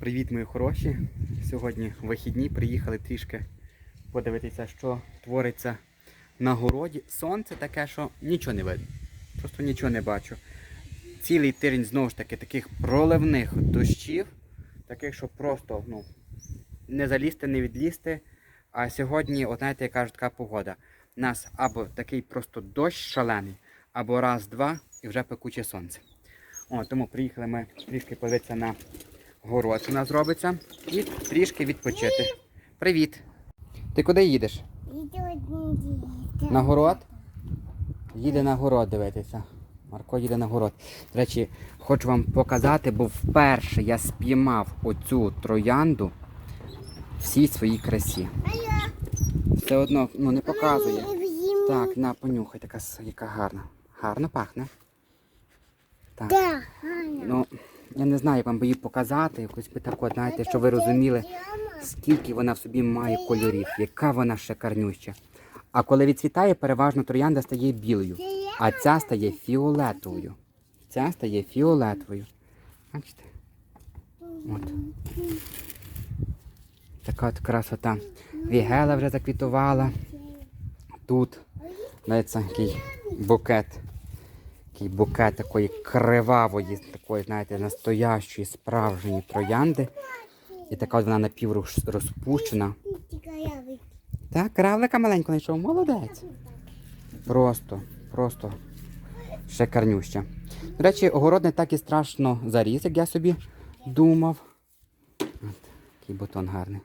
Привіт, мої хороші. Сьогодні вихідні. Приїхали трішки подивитися, що твориться на городі. Сонце таке, що нічого не видно. Просто нічого не бачу. Цілий тиждень знову ж таки таких проливних дощів, таких, що просто ну, не залізти, не відлізти. А сьогодні, от знаєте, я кажу, така погода. У нас або такий просто дощ шалений, або раз-два і вже пекуче сонце. О, тому приїхали ми трішки подивитися на город, що у нас робиться, і трішки відпочити. Привіт! Ти куди їдеш? На город? Їде на город дивитися. Марко їде на город. До речі, хочу вам показати, бо вперше я спіймав оцю троянду всій своїй красі. Все одно ну, не показує. Так, на, понюхай, така яка гарна. Гарно пахне. Так. Да, Ну, я не знаю, як вам би її показати, якось би так, знаєте, щоб ви розуміли, скільки вона в собі має кольорів, яка вона шикарнюща. А коли відцвітає, переважно троянда стає білою, а ця стає фіолетовою. Ця стає фіолетовою. Бачите? От. Така от красота. Вігела вже заквітувала. Тут, знаєте, такий букет. Такий букет такої кривавої, такої, знаєте, настоящої, справжньої троянди. І така от вона напіврозпущена. Так, кравлика маленько знайшов, молодець. Просто, просто шикарнюща. До речі, огород не так і страшно заріс, як я собі думав. От, такий бутон гарний.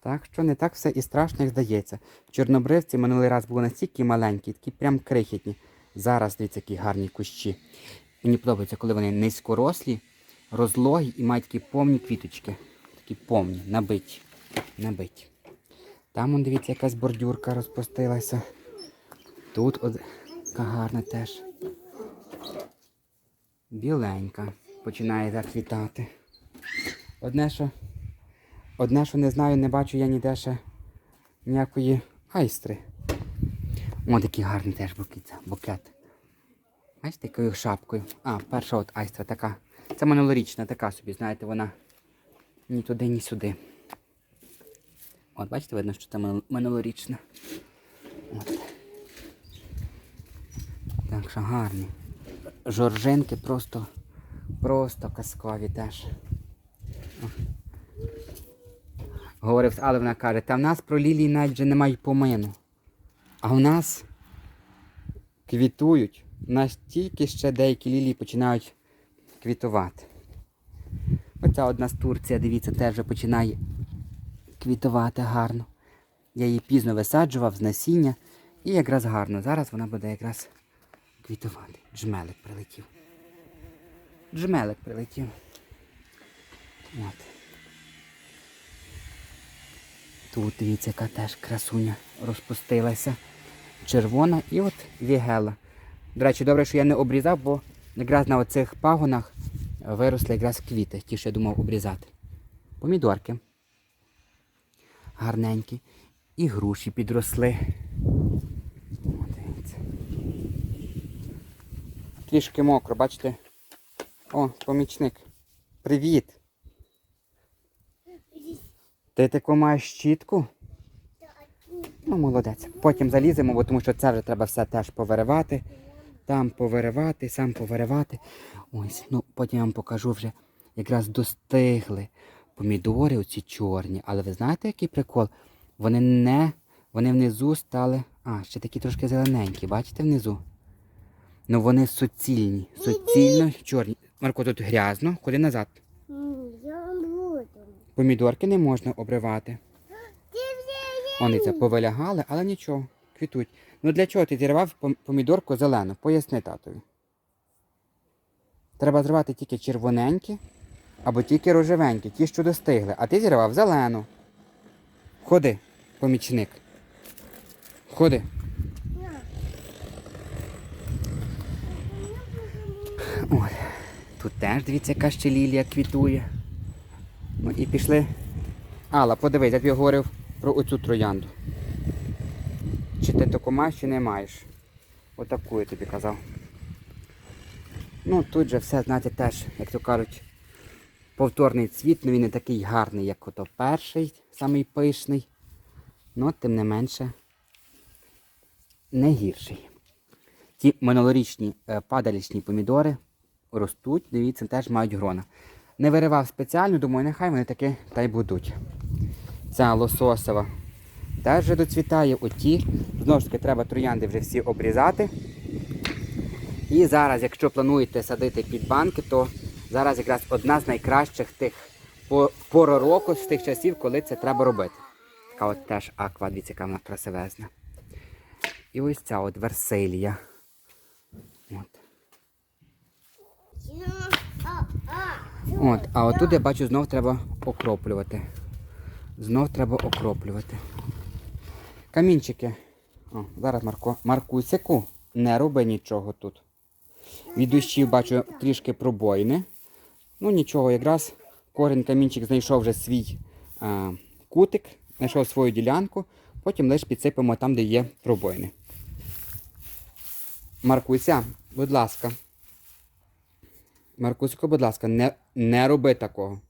Так що не так все і страшно, як здається. Чорнобривці минулий раз були настільки маленькі, такі прям крихітні. Зараз дивіться, які гарні кущі. Мені подобається, коли вони низькорослі, розлогі і мають такі повні квіточки. Такі повні, набиті. набиті. Там, он, дивіться, якась бордюрка розпустилася. Тут от така гарна теж. Біленька. Починає заквітати. Одне, що, одне, що не знаю, не бачу я ніде ще ніякої айстри. О, такий гарний теж букет. букет. Бачите, якою шапкою. А, перша от айстра така. Це минулорічна, така собі, знаєте, вона ні туди, ні сюди. От, бачите, видно, що це минулорічна. От. Так що гарні. Жоржинки просто, просто казкові теж. Говорив, але вона каже, та в нас про лілії навіть вже немає помину. А в нас квітують. У нас тільки ще деякі лілії починають квітувати. Оця одна з Турція, дивіться, теж починає квітувати гарно. Я її пізно висаджував з насіння і якраз гарно. Зараз вона буде якраз квітувати. Джмелик прилетів. Джмелик прилетів. От. Тут дивіться, яка теж красуня розпустилася. Червона і от вігела. До речі, добре, що я не обрізав, бо якраз на оцих пагонах виросли якраз квіти, ті, що я думав обрізати. Помідорки. Гарненькі. І груші підросли. Трішки мокро, бачите? О, помічник. Привіт! Ти таку маєш щітку? Ну, молодець. Потім заліземо, бо тому що це вже треба все теж повиривати. Там повиривати, сам повиривати. Ось, ну потім я вам покажу вже якраз достигли помідори оці чорні. Але ви знаєте, який прикол? Вони не. Вони внизу стали. А, ще такі трошки зелененькі, бачите внизу? Ну вони суцільні, суцільно чорні. Марко, тут грязно, ходи назад. Я буду. Помідорки не можна обривати. Вони це повилягали, але нічого, квітуть. Ну для чого ти зірвав помідорку зелену? Поясни татові. Треба зривати тільки червоненькі або тільки рожевенькі, ті, що достигли. А ти зірвав зелену. Ходи, помічник. Ходи. Ой, тут теж дивіться, яка ще лілія квітує. Ну і пішли. Алла, подивись, я тобі говорив про оцю троянду. Чи ти таку маєш, чи не маєш? Отаку я тобі казав. Ну тут же все, знаєте, теж, як то кажуть, повторний цвіт, але він не такий гарний, як ото перший, самий пишний. Ну, тим не менше, не гірший. Ті минулорічні е, падалічні помідори ростуть, дивіться, теж мають грона. Не виривав спеціально, думаю, нехай вони таки та й будуть. Ця лососова теж вже доцвітає. Оті. Знову ж таки, треба троянди вже всі обрізати. І зараз, якщо плануєте садити під банки, то зараз якраз одна з найкращих тих по- пора року з тих часів, коли це треба робити. Така от теж аква, дивіться, яка вона красивезна. І ось ця от Версилія. От. От, а отут я бачу, знов треба окроплювати. Знов треба окроплювати. Камінчики. О, зараз Марко. Маркусику, не роби нічого тут. Від дощів бачу трішки пробоїни. Ну нічого, якраз корінь камінчик знайшов вже свій а, кутик, знайшов свою ділянку, потім лише підсипемо там, де є пробоїни. Маркуся, будь ласка. Маркусику, будь ласка, не, не роби такого.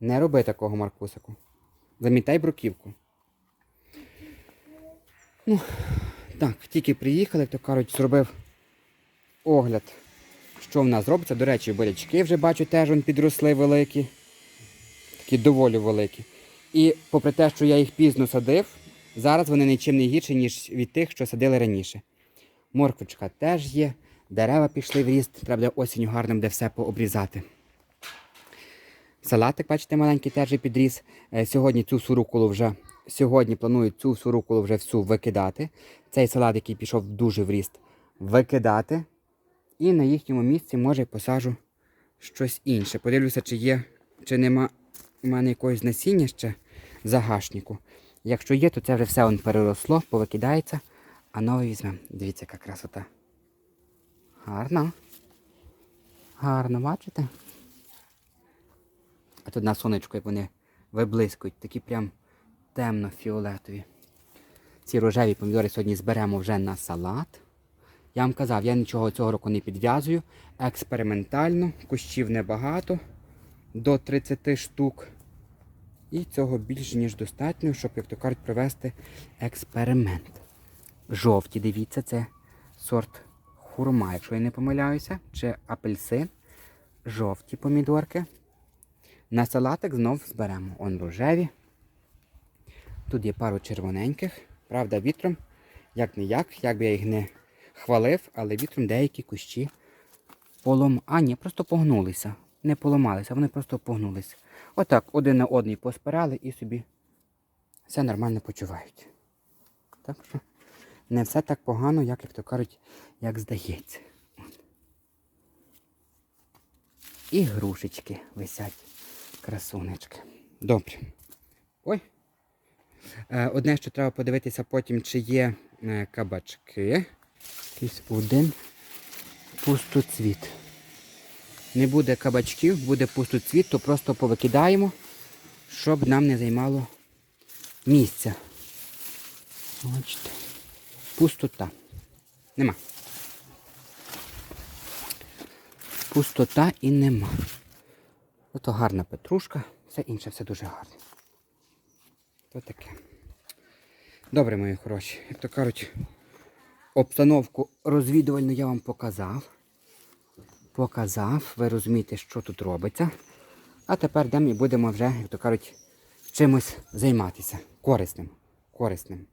Не роби такого, Маркусику. Замітай бруківку. Ну, так, тільки приїхали, то кажуть, зробив огляд, що в нас робиться. До речі, бурячки вже бачу, теж вон підросли великі. Такі доволі великі. І попри те, що я їх пізно садив, зараз вони нічим не гірші, ніж від тих, що садили раніше. Морквочка теж є, дерева пішли в ріст, треба осінню гарно буде все пообрізати. Салатик, бачите, маленький теж підріс. Е, Сьогодні цю всю руколу вже сьогодні планую цю всю руколу вже всю викидати. Цей салат, який пішов дуже в ріст, викидати. І на їхньому місці може посажу щось інше. Подивлюся, чи є, чи нема у мене якогось насіння ще загашнику. Якщо є, то це вже все переросло, повикидається, а нове візьмемо. Дивіться, яка красота. Гарно. Гарно, бачите? А тут на сонечку, як вони виблискують, такі прям темно-фіолетові. Ці рожеві помідори сьогодні зберемо вже на салат. Я вам казав, я нічого цього року не підв'язую. Експериментально, кущів небагато, до 30 штук. І цього більш ніж достатньо, щоб, як то кажуть, провести експеримент. Жовті, дивіться, це сорт хурма, якщо я не помиляюся, чи апельсин. Жовті помідорки. На салатик знов зберемо. Он рожеві. Тут є пару червоненьких. Правда, вітром, як не як, як би я їх не хвалив, але вітром деякі кущі полом... А, ні, просто погнулися. Не поламалися, вони просто погнулися. Отак, один на одний поспирали і собі все нормально почувають. Так що не все так погано, як, як то кажуть, як здається. І грушечки висять. Красунечки. Добре. Ой. Е, Одне, що треба подивитися потім, чи є е, кабачки. Якийсь один пустоцвіт. Не буде кабачків, буде пустоцвіт, то просто повикидаємо, щоб нам не займало місця. Бачите. Пустота. Нема. Пустота і нема. Ото гарна петрушка, все інше, все дуже гарно. То таке. Добре, мої хороші. Як то кажуть, обстановку розвідувальну я вам показав. Показав, ви розумієте, що тут робиться. А тепер йдемо і будемо вже, як то кажуть, чимось займатися. Корисним. Корисним.